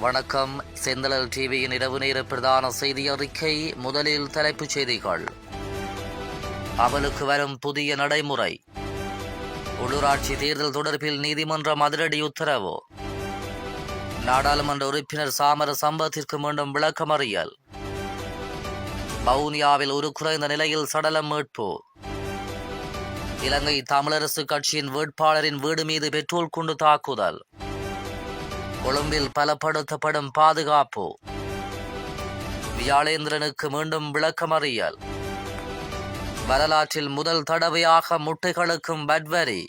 வணக்கம். செந்தழல் டிவியின் இரவு நேர பிரதான செய்தி அறிக்கை முதலில் தலைப்புச் செய்திகள். அமலுக்கு வரும் புதிய நடைமுறை. உள்ளூராட்சி தேர்தல் தொடர்பில் நீதிமன்றம் அதிரடி உத்தரவு. நாடாளுமன்ற உறுப்பினர் சாமர சம்பத்திற்கு மீண்டும் விளக்கமறியல். வவுனியாவில் ஒரு குறைந்த நிலையில் சடலம் மீட்பு. இலங்கை தமிழரசு கட்சியின் வேட்பாளரின் வீடு மீது பெட்ரோல் குண்டு தாக்குதல். கொழும்பில் பலப்படுத்தப்படும் பாதுகாப்பு. வியாழேந்திரனுக்கு மீண்டும் விளக்கமறியல். வரலாற்றில் முதல் தடவையாக முட்டைகளுக்கும் பட்வரி.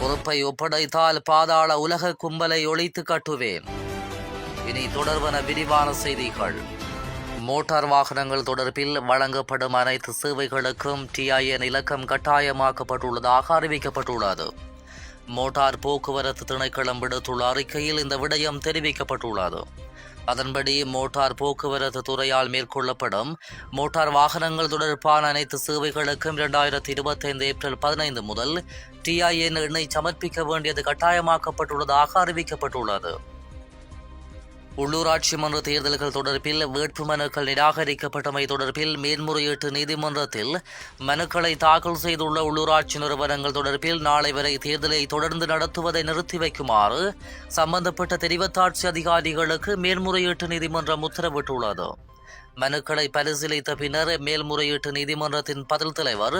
பொறுப்பை ஒப்படைத்தால் பாதாள உலக கும்பலை ஒழித்து கட்டுவேன். இனி தொடர்பன விரிவான செய்திகள். மோட்டார் வாகனங்கள் தொடர்பில் வழங்கப்படும் அனைத்து சேவைகளுக்கும் டிஐஎன் இலக்கம் கட்டாயமாக்கப்பட்டுள்ளதாக அறிவிக்கப்பட்டுள்ளது. மோட்டார் போக்குவரத்து திணைக்களம் விடுத்துள்ள அறிக்கையில் இந்த விடயம் தெரிவிக்கப்பட்டுள்ளது. அதன்படி மோட்டார் போக்குவரத்து துறையால் மேற்கொள்ளப்படும் மோட்டார் வாகனங்கள் தொடர்பான அனைத்து சேவைகளுக்கும் இரண்டாயிரத்தி இருபத்தைந்து ஏப்ரல் பதினைந்து முதல் டிஐஎன் எண்ணை சமர்ப்பிக்க வேண்டியது கட்டாயமாக்கப்பட்டுள்ளதாக அறிவிக்கப்பட்டுள்ளது. உள்ளூராட்சி மன்ற தேர்தல்கள் தொடர்பில் வேட்புமனுக்கள் நிராகரிக்கப்பட்டமை தொடர்பில் மேன்முறையீட்டு நீதிமன்றத்தில் மனுக்களை தாக்கல் செய்துள்ள உள்ளூராட்சி நிறுவனங்கள் தொடர்பில் நாளை வரை தேர்தலை தொடர்ந்து நடத்துவதை நிறுத்தி வைக்குமாறு சம்பந்தப்பட்ட தெரிவத்தாட்சி அதிகாரிகளுக்கு மேல்முறையீட்டு நீதிமன்றம் உத்தரவிட்டுள்ளது. மனுக்களை பரிசீலித்த பின்னர் மேல்முறையீட்டு நீதிமன்றத்தின் பதில் தலைவர்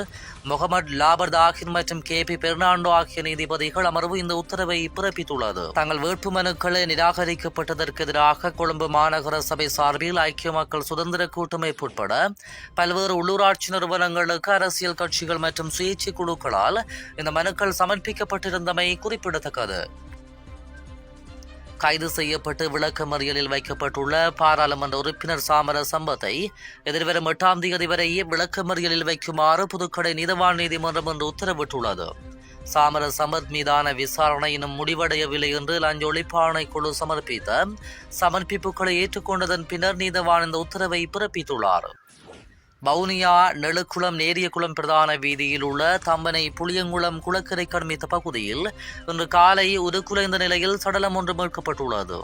முகமது லாபர் தாகிர் மற்றும் கே பி பெர்னாண்டோ ஆகிய நீதிபதிகள் அமர்வு இந்த உத்தரவை பிறப்பித்துள்ளது. தங்கள் வேட்பு மனுக்களை நிராகரிக்கப்பட்டதற்கு எதிராக கொழும்பு மாநகர சபை சார்பில் ஐக்கிய மக்கள் சுதந்திர கூட்டமைப்பு உட்பட பல்வேறு உள்ளூராட்சி நிறுவனங்களுக்கு அரசியல் கட்சிகள் மற்றும் சுயேட்சை குழுக்களால் இந்த மனுக்கள் சமர்ப்பிக்கப்பட்டிருந்தமை குறிப்பிடத்தக்கது. கைது செய்யப்பட்டு விளக்கமறியலில் வைக்கப்பட்டுள்ள பாராளுமன்ற உறுப்பினர் சாமர சம்பத்தை எதிர்வரும் எட்டாம் தேதி வரை விளக்கமறியலில் வைக்குமாறு புதுக்கடை நீதவான் நீதிமன்றம் என்று உத்தரவிட்டுள்ளது. சாமர சமத் மீதான விசாரணை இன்னும் முடிவடையவில்லை என்று லஞ்ச ஒழிப்பாணை குழு சமர்ப்பித்த சமர்ப்பிப்புகளை ஏற்றுக்கொண்டதன் பின்னர் நீதவான் இந்த உத்தரவை பிறப்பித்துள்ளார். வவுனியா நெழுக்குளம் நேரியகுளம் பிரதான வீதியில் உள்ள தம்பனை புளியங்குளம் குளக்கரை கண்மித்த பகுதியில் இன்று காலை உருக்குலைந்த நிலையில் சடலம் ஒன்று மீட்கப்பட்டுள்ளது.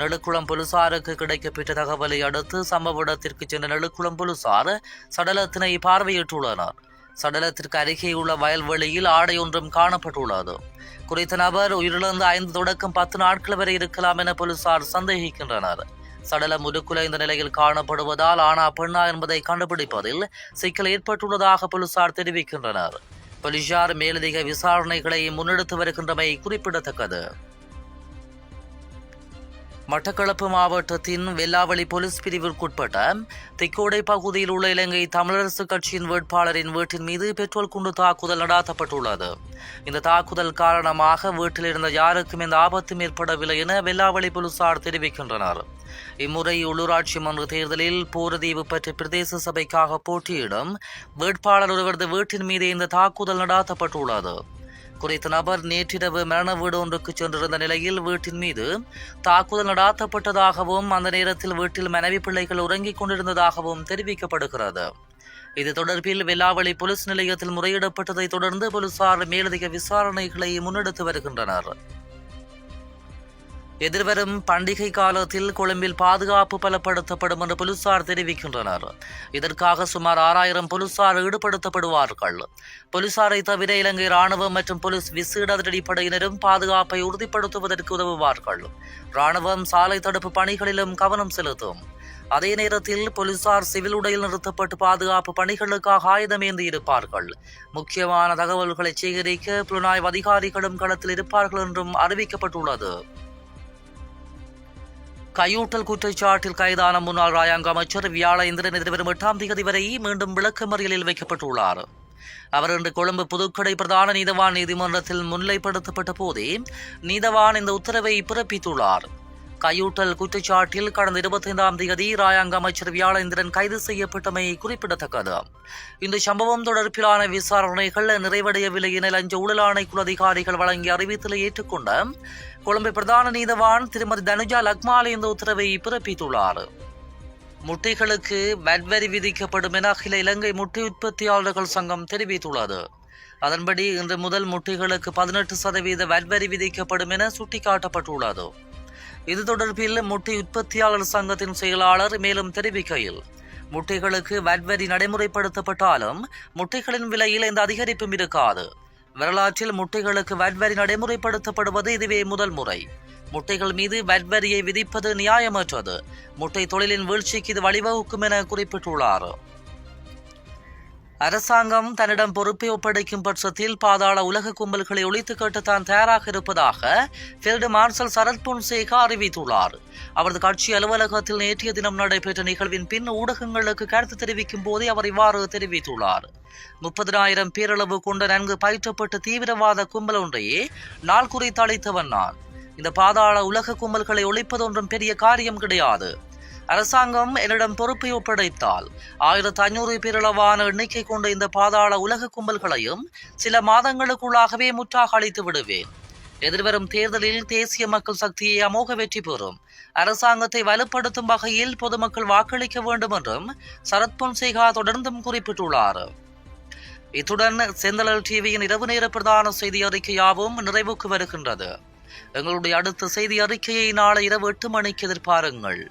நெழுக்குளம் போலீசாருக்கு கிடைக்கப்பெற்ற தகவலை அடுத்து சம்பவ இடத்திற்கு சென்ற நெழுக்குளம் போலீசார் சடலத்தினை பார்வையிட்டுள்ளனர். சடலத்திற்கு அருகே உள்ள வயல்வெளியில் ஆடை ஒன்றும் காணப்பட்டுள்ளது. குறித்த நபர் உயிரிழந்து ஐந்து தொடக்கம் பத்து நாட்கள் வரை இருக்கலாம் என போலீசார் சந்தேகிக்கின்றனர். சடலம் உருக்குலைந்த நிலையில் காணப்படுவதால் ஆனா பெண்ணா என்பதை கண்டுபிடிப்பதில் சிக்கல் ஏற்பட்டுள்ளதாக போலீசார் தெரிவிக்கின்றனர். போலீசார் மேலதிக விசாரணைகளை முன்னெடுத்து வருகின்றமை குறிப்பிடத்தக்கது. மட்டக்களப்பு மாவட்டத்தின் வெல்லாவளி போலீஸ் பிரிவிற்குட்பட்ட திக்கோடை பகுதியில் உள்ள இலங்கை தமிழரசு கட்சியின் வேட்பாளரின் வீட்டின் மீது பெட்ரோல் குண்டு தாக்குதல் நடாத்தப்பட்டுள்ளது. இந்த தாக்குதல் காரணமாக வீட்டில் இருந்த யாருக்கும் இந்த ஆபத்தும் ஏற்படவில்லை என வெல்லாவளி போலீசார் தெரிவிக்கின்றனர். இம்முறை உள்ளூராட்சி மன்ற தேர்தலில் போரதீவு பற்றி பிரதேச சபைக்காக போட்டியிடும் வேட்பாளர் ஒருவரது வீட்டின் மீது இந்த தாக்குதல் நடாத்தப்பட்டுள்ளது. குறித்த நபர் நேற்றிரவு மரண வீடு ஒன்றுக்கு சென்றிருந்த நிலையில் வீட்டின் மீது தாக்குதல் நடாத்தப்பட்டதாகவும் அந்த நேரத்தில் வீட்டில் மனைவி பிள்ளைகள் உறங்கிக் கொண்டிருந்ததாகவும் தெரிவிக்கப்படுகிறது. இது தொடர்பில் வெள்ளாவளி போலீஸ் நிலையத்தில் முறையிடப்பட்டதை தொடர்ந்து போலீசார் மேலதிக விசாரணைகளை முன்னெடுத்து வருகின்றனர். எதிர்வரும் பண்டிகை காலத்தில் கொழும்பில் பாதுகாப்பு பலப்படுத்தப்படும் என்று போலீசார் தெரிவிக்கின்றனர். இதற்காக சுமார் ஆறாயிரம் போலீசார் ஈடுபடுத்தப்படுவார்கள். போலீசாரை தவிர இலங்கை ராணுவம் மற்றும் போலீஸ் விசேட அதிரடிப்படையினரும் பாதுகாப்பை உறுதிப்படுத்துவதற்கு உதவுவார்கள். ராணுவம் சாலை தடுப்பு பணிகளிலும் கவனம் செலுத்தும். அதே நேரத்தில் போலீசார் சிவில் உடையில் நிறுத்தப்பட்டு பாதுகாப்பு பணிகளுக்காக ஆயுதமேந்தி இருப்பார்கள். முக்கியமான தகவல்களை சேகரிக்க புலனாய்வு அதிகாரிகளும் களத்தில் இருப்பார்கள் என்றும் அறிவிக்கப்பட்டுள்ளது. கையூட்டல் குற்றச்சாட்டில் கைதான முன்னாள் ராயாங்க அமைச்சர் வியாழேந்திரன் எதிர்வரும் எட்டாம் தேதி வரை மீண்டும் விளக்கமறியலில் வைக்கப்பட்டுள்ளார் அவர் இன்று கொழும்பு புதுக்கடை பிரதான நீதவான் நீதிமன்றத்தில் முன்னிலைப்படுத்தப்பட்ட போதே நீதவான் இந்த உத்தரவை பிறப்பித்துள்ளார் கையூட்டல் குற்றச்சாட்டில் கடந்த இருபத்தைந்தாம் தேதி ராயாங்க அமைச்சர் வியாழேந்திரன் கைது செய்யப்பட்டமை குறிப்பிடத்தக்கது. இந்த சம்பவம் தொடர்பிலான விசாரணைகள் நிறைவடையவில்லை என லஞ்ச ஊழல் ஆணைக்குழு அதிகாரிகள் வழங்கிய அறிவித்தலை ஏற்றுக்கொண்ட கொழும்பு பிரதான நீதவான் திருமதி தனுஜா லக்மாலி இந்த உத்தரவை பிறப்பித்துள்ளார். முட்டைகளுக்கு வட் வரி விதிக்கப்படும் என அகில இலங்கை முட்டை உற்பத்தியாளர்கள் சங்கம் தெரிவித்துள்ளது. அதன்படி இன்று முதல் முட்டைகளுக்கு பதினெட்டு சதவீத வட் வரி விதிக்கப்படும் என சுட்டிக்காட்டப்பட்டுள்ளது. இது தொடர்பில் முட்டை உற்பத்தியாளர் சங்கத்தின் செயலாளர் மேலும் தெரிவிக்கையில் முட்டைகளுக்கு வட் வரி நடைமுறைப்படுத்தப்பட்டாலும் முட்டைகளின் விலையில் எந்த அதிகரிப்பும் இருக்காது. வரலாற்றில் முட்டைகளுக்கு வட் வரி நடைமுறைப்படுத்தப்படுவது இதுவே முதல் முறை. முட்டைகள் மீது வட் வரியை விதிப்பது நியாயமற்றது. முட்டை தொழிலின் வீழ்ச்சிக்கு இது வழிவகுக்கும் என குறிப்பிட்டுள்ளார். அரசாங்கம் தன்னிடம் பொறுப்பை ஒப்படைக்கும் பட்சத்தில் பாதாள உலக கும்பல்களை ஒழித்து கட்ட தான் தயாராக இருப்பதாக ஃபீல்டு மார்ஷல் சரத் பொன்சேகா அறிவித்துள்ளார். அவரது கட்சி அலுவலகத்தில் நேற்றைய தினம் நடைபெற்ற நிகழ்வின் பின் ஊடகங்களுக்கு கருத்து தெரிவிக்கும் போதே அவர் இவ்வாறு தெரிவித்துள்ளார். முப்பதினாயிரம் பேரளவு கொண்ட நன்கு பயிற்றப்பட்ட தீவிரவாத கும்பல் ஒன்றையே நாள் குறித்து அழைத்தவன் நான். இந்த பாதாள உலக கும்பல்களை ஒழிப்பது ஒன்றும் பெரிய காரியம் கிடையாது. அரசாங்கம் என்னிடம் பொறுப்பை ஒப்படைத்தால் ஆயிரத்து ஐநூறு பேரளவான எண்ணிக்கை கொண்ட இந்த பாதாள உலக கும்பல்களையும் சில மாதங்களுக்குள்ளாகவே முற்றாக அழித்து விடுவேன். எதிர்வரும் தேர்தலில் தேசிய மக்கள் சக்தியை அமோக வெற்றி பெறும். அரசாங்கத்தை வலுப்படுத்தும் வகையில் பொதுமக்கள் வாக்களிக்க வேண்டும் என்றும் சரத் பொன்சேகா தொடர்ந்தும் குறிப்பிட்டுள்ளார். இத்துடன் செந்தழல் டிவியின் இரவு நேர பிரதான செய்தி அறிக்கையாவும் நிறைவுக்கு வருகின்றது. எங்களுடைய அடுத்த செய்தி அறிக்கையை நாளை இரவு எட்டு மணிக்கு எதிர்பாருங்கள்.